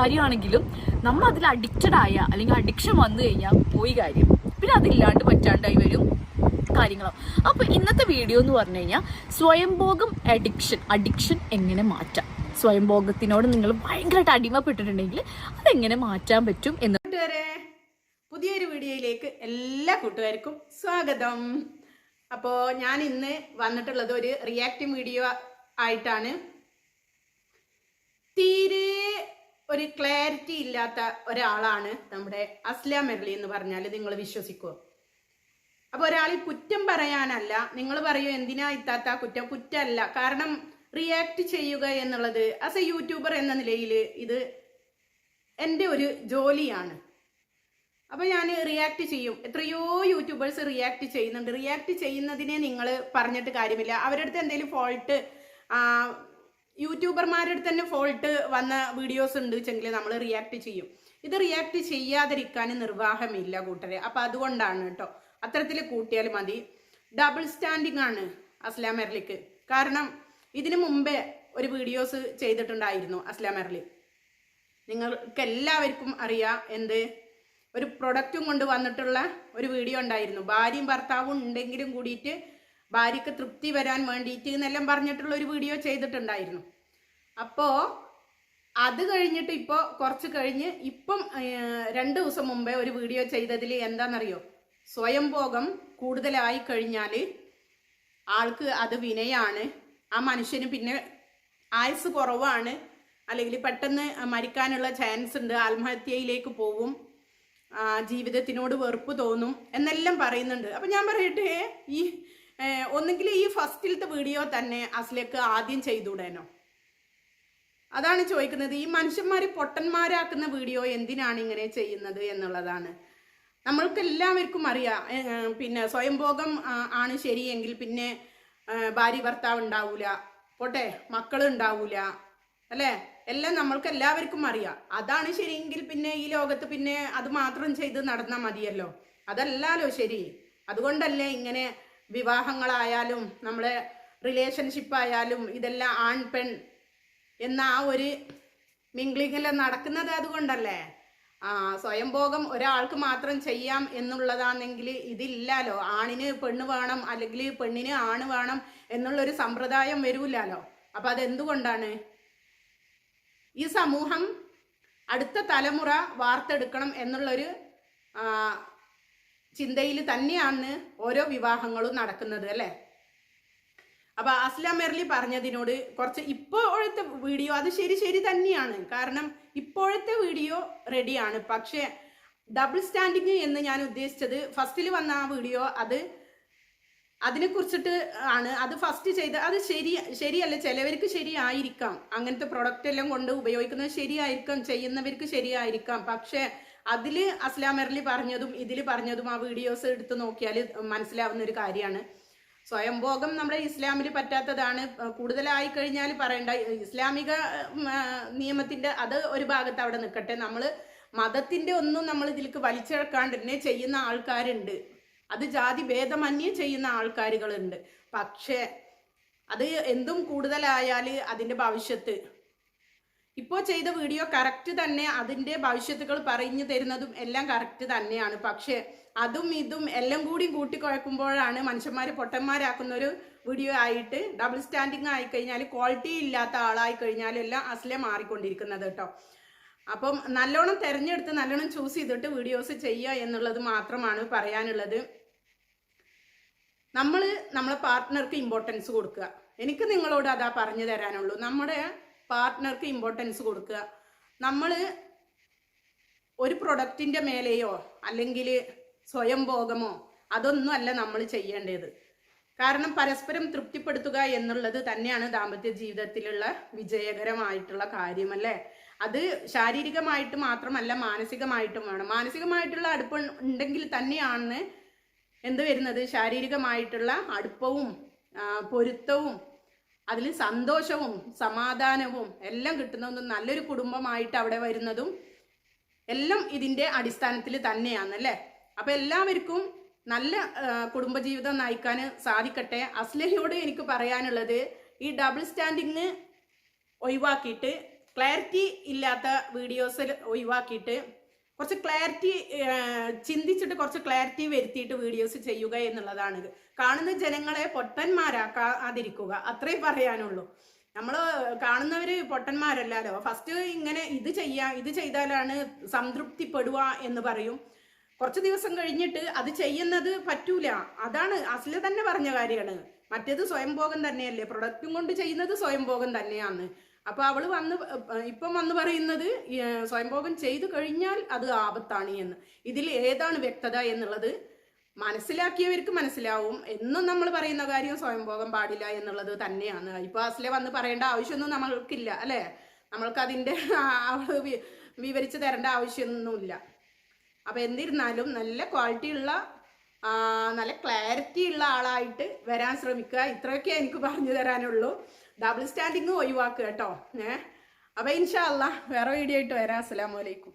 കാര്യമാണെങ്കിലും നമ്മൾ അതിൽ അഡിക്റ്റഡ് ആയ അല്ലെങ്കിൽ അഡിക്ഷൻ വന്നു കഴിഞ്ഞാൽ പോയി കാര്യം. പിന്നെ അതില്ലാണ്ട് പറ്റാണ്ടായി വരും കാര്യങ്ങളോ. അപ്പോൾ ഇന്നത്തെ വീഡിയോ എന്ന് പറഞ്ഞു കഴിഞ്ഞാൽ സ്വയംഭോഗം അഡിക്ഷൻ അഡിക്ഷൻ എങ്ങനെ മാറ്റാം? സ്വയംഭോഗത്തിനോട് നിങ്ങൾ ഭയങ്കരമായിട്ട് അടിമപ്പെട്ടിട്ടുണ്ടെങ്കിൽ അതെങ്ങനെ മാറ്റാൻ പറ്റും എന്ന് കൂട്ടുകാരെ പുതിയൊരു വീഡിയോയിലേക്ക് എല്ലാ കൂട്ടുകാർക്കും സ്വാഗതം. അപ്പോൾ ഞാൻ ഇന്ന് വന്നിട്ടുള്ളത് ഒരു റിയാക്റ്റീവ് വീഡിയോ ആയിട്ടാണ്. തീരെ ഒരു ക്ലാരിറ്റി ഇല്ലാത്ത ഒരാളാണ് നമ്മുടെ അസ്ല മെർലി എന്ന് പറഞ്ഞാൽ നിങ്ങൾ വിശ്വസിക്കുമോ അപ്പോൾ ഈ കുറ്റം പറയാനല്ല നിങ്ങൾ പറയൂ എന്തിനാ ഇത്താത്ത കുറ്റം? കുറ്റമല്ല കാരണം റിയാക്ട് ചെയ്യുക എന്നുള്ളത് ആസ് എ യൂട്യൂബർ എന്ന നിലയിൽ ഇത് എന്റെ ഒരു ജോലിയാണ്. അപ്പോൾ ഞാൻ റിയാക്ട് ചെയ്യും. എത്രയോ യൂട്യൂബേഴ്സ് റിയാക്ട് ചെയ്യുന്നുണ്ട്. റിയാക്ട് ചെയ്യുന്നതിനെ നിങ്ങൾ പറഞ്ഞിട്ട് കാര്യമില്ല. അവരുടെ അടുത്ത് എന്തെങ്കിലും ഫോൾട്ട് യൂട്യൂബർമാരുടെ തന്നെ ഫോൾട്ട് വന്ന വീഡിയോസ് ഉണ്ട് വെച്ചെങ്കിൽ നമ്മൾ റിയാക്ട് ചെയ്യും. ഇത് റിയാക്ട് ചെയ്യാതിരിക്കാൻ നിർവാഹമില്ല കൂട്ടരെ. അപ്പം അതുകൊണ്ടാണ് കേട്ടോ. അത്തരത്തിൽ കൂട്ടിയാൽ മതി. ഡബിൾ സ്റ്റാൻഡിങ് ആണ് അസ്ലാം എർലിക്ക് കാരണം ഇതിനു മുമ്പേ ഒരു വീഡിയോസ് ചെയ്തിട്ടുണ്ടായിരുന്നു അസ്ലാം എർലി നിങ്ങൾക്ക് എല്ലാവർക്കും അറിയാം എന്ത്? ഒരു പ്രൊഡക്റ്റും കൊണ്ട് വന്നിട്ടുള്ള ഒരു വീഡിയോ ഉണ്ടായിരുന്നു. ഭാര്യയും ഭർത്താവും ഉണ്ടെങ്കിലും കൂടിയിട്ട് ഭാര്യയ്ക്ക് തൃപ്തി വരാൻ വേണ്ടിയിട്ട് എന്നെല്ലാം പറഞ്ഞിട്ടുള്ള ഒരു വീഡിയോ ചെയ്തിട്ടുണ്ടായിരുന്നു. അപ്പോൾ അത് കഴിഞ്ഞിട്ട് ഇപ്പോൾ കുറച്ച് കഴിഞ്ഞ് ഇപ്പം രണ്ട് ദിവസം മുമ്പേ ഒരു വീഡിയോ ചെയ്തതിൽ എന്താണെന്നറിയോ? സ്വയംഭോഗം കൂടുതലായി കഴിഞ്ഞാൽ ആൾക്ക് അത് വിനയാണ്. ആ മനുഷ്യന് പിന്നെ ആയുസ് കുറവാണ്. അല്ലെങ്കിൽ പെട്ടെന്ന് മരിക്കാനുള്ള ചാൻസ് ഉണ്ട്. ആത്മഹത്യയിലേക്ക് പോവും. ജീവിതത്തിനോട് വെറുപ്പ് തോന്നും. എന്നെല്ലാം പറയുന്നുണ്ട്. അപ്പം ഞാൻ പറയട്ടെ ഈ ഒന്നുകിൽ ഈ ഫസ്റ്റിലത്തെ വീഡിയോ തന്നെ അസ്ലേക്ക് ആദ്യം ചെയ്തുകൂടേനോ? അതാണ് ചോദിക്കുന്നത്. ഈ മനുഷ്യന്മാരെ പൊട്ടന്മാരാക്കുന്ന വീഡിയോ എന്തിനാണ് ഇങ്ങനെ ചെയ്യുന്നത് എന്നുള്ളതാണ്. നമ്മൾക്ക് എല്ലാവർക്കും അറിയാം പിന്നെ സ്വയംഭോഗം ആണ് ശരിയെങ്കിൽ പിന്നെ ഭാര്യ ഭർത്താവ് ഉണ്ടാവൂല. പോട്ടെ മക്കൾ ഉണ്ടാവൂല. അല്ലേ? എല്ലാം നമ്മൾക്ക് എല്ലാവർക്കും അറിയാം. അതാണ് ശരിയെങ്കിൽ പിന്നെ ഈ ലോകത്ത് പിന്നെ അത് മാത്രം ചെയ്ത് നടന്നാൽ മതിയല്ലോ. അതല്ലല്ലോ ശരി. അതുകൊണ്ടല്ലേ ഇങ്ങനെ വിവാഹങ്ങളായാലും നമ്മളെ റിലേഷൻഷിപ്പ് ആയാലും ഇതെല്ലാം ആൺ പെൺ എന്ന ആ ഒരു മിംഗ്ലിങ്ങെല്ലാം നടക്കുന്നത് അതുകൊണ്ടല്ലേ? ആ സ്വയംഭോഗം ഒരാൾക്ക് മാത്രം ചെയ്യാം എന്നുള്ളതാണെങ്കിൽ ഇതില്ലല്ലോ. ആണിന് പെണ്ണ് വേണം അല്ലെങ്കിൽ പെണ്ണിന് ആണ് വേണം എന്നുള്ളൊരു സമ്പ്രദായം വരൂലല്ലോ. അപ്പം അതെന്തുകൊണ്ടാണ്? ഈ സമൂഹം അടുത്ത തലമുറ വാർത്തെടുക്കണം എന്നുള്ളൊരു ചിന്തയിൽ തന്നെയാണ് ഓരോ വിവാഹങ്ങളും നടക്കുന്നത് അല്ലേ? അപ്പൊ അസ്ലാം മെർലി പറഞ്ഞതിനോട് കുറച്ച് ഇപ്പോഴത്തെ വീഡിയോ അത് ശരി ശരി തന്നെയാണ്. കാരണം ഇപ്പോഴത്തെ വീഡിയോ റെഡിയാണ്. പക്ഷേ ഡബിൾ സ്റ്റാൻഡിങ് എന്ന് ഞാൻ ഉദ്ദേശിച്ചത് ഫസ്റ്റിൽ വന്ന ആ വീഡിയോ അത് അതിനെ കുറിച്ചിട്ട് ആണ്. അത് ഫസ്റ്റ് ചെയ്ത് അത് ശരി ശരിയല്ല ചിലവർക്ക് ശരിയായിരിക്കാം. അങ്ങനത്തെ പ്രൊഡക്റ്റ് എല്ലാം കൊണ്ട് ഉപയോഗിക്കുന്നത് ശരിയായിരിക്കാം ചെയ്യുന്നവർക്ക് ശരിയായിരിക്കാം. പക്ഷേ അതിൽ അസ്ലാം മെർലി പറഞ്ഞതും ഇതിൽ പറഞ്ഞതും ആ വീഡിയോസ് എടുത്ത് നോക്കിയാൽ മനസ്സിലാവുന്ന ഒരു കാര്യമാണ്. സ്വയംഭോഗം നമ്മുടെ ഇസ്ലാമിൽ പറ്റാത്തതാണ്. കൂടുതലായി കഴിഞ്ഞാൽ പറയണ്ട. ഇസ്ലാമിക നിയമത്തിന്റെ അത് ഒരു ഭാഗത്ത് അവിടെ നിൽക്കട്ടെ. നമ്മൾ മതത്തിന്റെ ഒന്നും നമ്മൾ ഇതിലേക്ക് വലിച്ചിഴക്കാണ്ട് തന്നെ ചെയ്യുന്ന ആൾക്കാരുണ്ട്. അത് ജാതി ഭേദമന്യേ ചെയ്യുന്ന ആൾക്കാരുകളുണ്ട്. പക്ഷേ അത് എന്തും കൂടുതലായാൽ അതിന്റെ ഭവിഷ്യത്ത് ഇപ്പോൾ ചെയ്ത വീഡിയോ കറക്റ്റ് തന്നെ അതിന്റെ ഭവിഷ്യത്തുകൾ പറഞ്ഞു തരുന്നതും എല്ലാം കറക്റ്റ് തന്നെയാണ്. പക്ഷേ അതും ഇതും എല്ലാം കൂടി കൂട്ടിക്കുഴക്കുമ്പോഴാണ് മനുഷ്യന്മാരെ പൊട്ടന്മാരാക്കുന്ന ഒരു വീഡിയോ ആയിട്ട് ഡബിൾ സ്റ്റാൻഡിങ് ആയി കഴിഞ്ഞാൽ ക്വാളിറ്റി ഇല്ലാത്ത ആളായി കഴിഞ്ഞാൽ എല്ലാം അസലെ മാറിക്കൊണ്ടിരിക്കുന്നത് കേട്ടോ. അപ്പം നല്ലോണം തിരഞ്ഞെടുത്ത് നല്ലോണം ചൂസ് ചെയ്തിട്ട് വീഡിയോസ് ചെയ്യുക എന്നുള്ളത് മാത്രമാണ് പറയാനുള്ളത്. നമ്മൾ നമ്മളെ പാർട്ട്ണർക്ക് ഇമ്പോർട്ടൻസ് കൊടുക്കുക. എനിക്ക് നിങ്ങളോട് അതാ പറഞ്ഞു തരാനുള്ളൂ. നമ്മുടെ പാർട്ട്ണർക്ക് ഇമ്പോർട്ടൻസ് കൊടുക്കുക. നമ്മൾ ഒരു പ്രൊഡക്റ്റിന്റെ മേലെയോ അല്ലെങ്കിൽ സ്വയംഭോഗമോ അതൊന്നും അല്ല നമ്മൾ ചെയ്യേണ്ടത്. കാരണം പരസ്പരം തൃപ്തിപ്പെടുത്തുക എന്നുള്ളത് തന്നെയാണ് ദാമ്പത്യ ജീവിതത്തിലുള്ള വിജയകരമായിട്ടുള്ള കാര്യമല്ലേ? അത് ശാരീരികമായിട്ട് മാത്രമല്ല മാനസികമായിട്ടും വേണം. മാനസികമായിട്ടുള്ള അടുപ്പം ഉണ്ടെങ്കിൽ തന്നെയാണ് എന്ത് വരുന്നത്? ശാരീരികമായിട്ടുള്ള അടുപ്പവും പൊരുത്തവും അതിൽ സന്തോഷവും സമാധാനവും എല്ലാം കിട്ടുന്നതും നല്ലൊരു കുടുംബമായിട്ട് അവിടെ വരുന്നതും എല്ലാം ഇതിന്റെ അടിസ്ഥാനത്തിൽ തന്നെയാണ് അല്ലേ അപ്പം എല്ലാവർക്കും നല്ല കുടുംബജീവിതം നയിക്കാൻ സാധിക്കട്ടെ. അസ്ലഹയോട് എനിക്ക് പറയാനുള്ളത് ഈ ഡബിൾ സ്റ്റാൻഡിങ് ഒഴിവാക്കിയിട്ട് ക്ലാരിറ്റി ഇല്ലാത്ത വീഡിയോസിൽ ഒഴിവാക്കിയിട്ട് കുറച്ച് ക്ലാരിറ്റി ചിന്തിച്ചിട്ട് കുറച്ച് ക്ലാരിറ്റി വരുത്തിയിട്ട് വീഡിയോസ് ചെയ്യുക എന്നുള്ളതാണ്. കാണുന്ന ജനങ്ങളെ പൊട്ടന്മാരാക്കാതിരിക്കുക. അത്രേ പറയാനുള്ളൂ. നമ്മൾ കാണുന്നവര് പൊട്ടന്മാരല്ലല്ലോ ഫസ്റ്റ് ഇങ്ങനെ ഇത് ചെയ്യാ ഇത് ചെയ്താലാണ് സംതൃപ്തിപ്പെടുക എന്ന് പറയും. കുറച്ച് ദിവസം കഴിഞ്ഞിട്ട് അത് ചെയ്യുന്നത് പറ്റൂല. അതാണ് അസില തന്നെ പറഞ്ഞ കാര്യമാണ്. മറ്റേത് സ്വയംഭോഗം തന്നെയല്ലേ? പ്രൊഡക്റ്റും കൊണ്ട് ചെയ്യുന്നത് സ്വയംഭോഗം തന്നെയാണ്. അപ്പൊ അവൾ വന്ന് ഇപ്പം വന്ന് പറയുന്നത് സ്വയംഭോഗം ചെയ്തു കഴിഞ്ഞാൽ അത് ആപത്താണ് എന്ന്. ഇതിൽ ഏതാണ് വ്യക്തത എന്നുള്ളത് മനസ്സിലാക്കിയവർക്ക് മനസ്സിലാവും. എന്നും നമ്മൾ പറയുന്ന കാര്യം സ്വയംഭോഗം പാടില്ല എന്നുള്ളത് തന്നെയാണ്. ഇപ്പൊ അസിലെ വന്ന് പറയേണ്ട ആവശ്യമൊന്നും നമ്മൾക്കില്ല അല്ലെ? നമ്മൾക്ക് അതിന്റെ അവൾ വിവരിച്ചു തരേണ്ട ആവശ്യമൊന്നുമില്ല. അപ്പൊ എന്നിരുന്നാലും നല്ല ക്വാളിറ്റി ഉള്ള നല്ല ക്ലാരിറ്റി ഉള്ള ആളായിട്ട് വരാൻ ശ്രമിക്കുക. ഇത്രയൊക്കെ എനിക്ക് പറഞ്ഞു തരാനുള്ളൂ. ഡബിൾ സ്റ്റാൻഡിങ് ഒഴിവാക്കുക കേട്ടോ. ഏഹ് അപ്പൊ ഇൻഷാല്ല വേറെ വീഡിയോ ആയിട്ട് വരാം. അസ്സലാമലൈക്കും